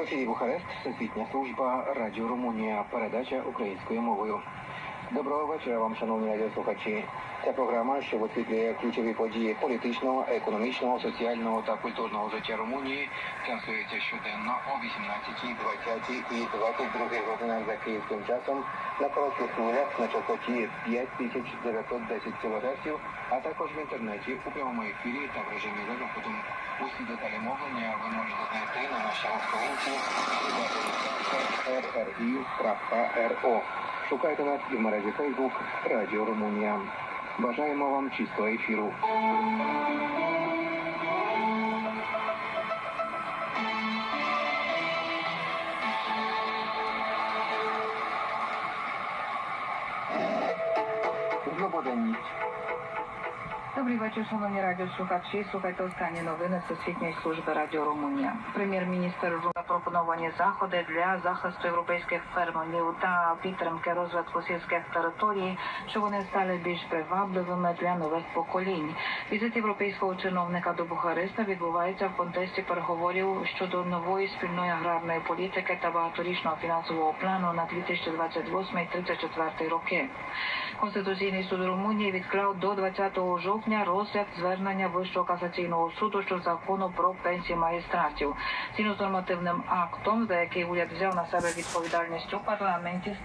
ефірі Бухарест, Всесвітня служба Радіо Румунія. Передача українською мовою. Доброго вечора вам, шановні радіослухачі. Ця програма, що висвітлює ключові події політичного, економічного, соціального та культурного життя Румунії, транслюється щоденно о 18, 20 і 22 годинах за київським часом на коротких хвилях на частоті 5910 кГц, а також в інтернеті у прямому ефірі та в режимі за запитом. Усі деталі мовлення ви можете знайти на нашій сторінці rri.ro. Шукайте нас і в мережі Facebook Радіо Румунія. Бажаємо вам чистого ефіру. Злободенність. Добрий вечір, шановні радіослухачі. Слухайте останні новини Всесвітньої служби Радіо Румунія. Прем'єр-міністр запропоновані заходи для захисту європейських фермерів та підтримки розвитку сільських територій, щоб вони стали більш привабливими для нових поколінь. Візит європейського чиновника до Бухареста відбувається в контексті переговорів щодо нової спільної аграрної політики та багаторічного фінансового плану на 2028-2034 роки. Конституційний суд Румунії відклав до 20 жовтня розгляд звернення Вищого касаційного суду щодо закону про пенсії магістратів. Згідно з нормативним актом, за який уряд взяв на себе відповідальність у парламенті,